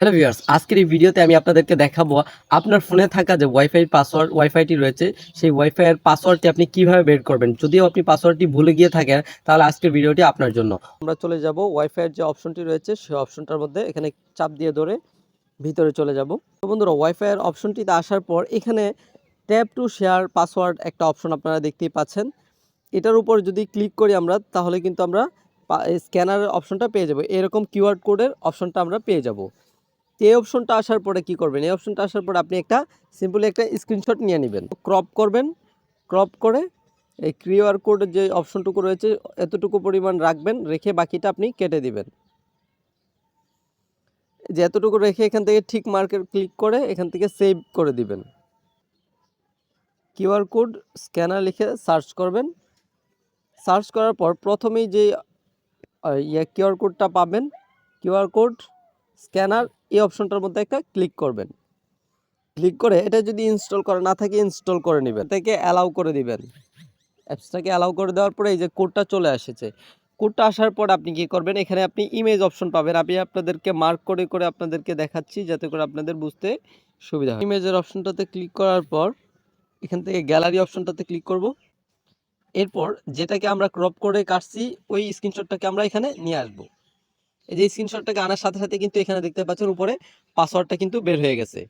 Hello viewers আজকের এই ভিডিওতে আমি আপনাদেরকে দেখাবো আপনার ফোনে থাকা যে ওয়াইফাই পাসওয়ার্ড ওয়াইফাইটি রয়েছে, সেই ওয়াইফাই এর পাসওয়ার্ডটি আপনি কীভাবে বের করবেন? যদিও আপনি পাসওয়ার্ডটি ভুলে গিয়ে থাকেন, তাহলে আজকের ভিডিওটি আপনার জন্য। আমরা চলে যাব ওয়াইফাই এর যে অপশনটি রয়েছে সেই অপশনটার মধ্যে এখানে চাপ দিয়ে ধরে ভিতরে চলে যাব। তো বন্ধুরা ওয়াইফাই এর অপশনটিতে আসার পর এখানে ট্যাপ টু শেয়ার পাসওয়ার্ড একটা অপশন আপনারা দেখতেই পাচ্ছেন। এটার উপর যদি ক্লিক করি আমরা, তাহলে কিন্তু আমরা স্ক্যানারের অপশনটা পেয়ে যাব। এরকম কিউআর কোডের অপশনটা আমরা পেয়ে যাব। এই অপশনটা আসার পরে কি করবেন? এই অপশনটা আসার পরে আপনি একটা সিম্পলি একটা স্ক্রিনশট নিয়ে নেবেন। ক্রপ করবেন ক্রপ করে এই কিউআর কোডের যে অপশনটুকু রয়েছে, এতটুকু পরিমাণ রাখবেন, রেখে বাকিটা আপনি কেটে দিবেন। যে এতটুকু রেখে এখান থেকে ঠিক মার্কের ক্লিক করে এখান থেকে সেভ করে দিবেন। কিউআর কোড স্ক্যানার লিখে সার্চ করবেন। সার্চ করার পর প্রথমেই যে ইয়ে কিউআর কোডটা পাবেন কিউআর কোড স্ক্যানার এই অপশনটার মধ্যে একটা ক্লিক করবেন। ক্লিক করে এটা যদি ইনস্টল করা না থাকে, ইনস্টল করে নেবেন। থেকে অ্যালাউ করে দিবেন। অ্যাপসটাকে অ্যালাউ করে দেওয়ার পরে এই যে কোডটা চলে এসেছে। কোডটা আসার পর আপনি কি করবেন? এখানে আপনি ইমেজ অপশন পাবেন। আমি আপনাদেরকে মার্ক করে করে আপনাদেরকে দেখাচ্ছি যাতে করে আপনাদের বুঝতে সুবিধা হয়। ইমেজের অপশনটাতে ক্লিক করার পর এখান থেকে গ্যালারি অপশনটাতে ক্লিক করব। এরপর যেটাকে আমরা ক্রপ করে কাটছি, ওই স্ক্রিনশটটাকে আমরা এখানে নিয়ে আসব। এই যে স্ক্রিনশটটাকে আনার সাথে সাথে কিন্তু এখানে দেখতে পাচ্ছেন উপরে পাসওয়ার্ডটা কিন্তু বের হয়ে গেছে।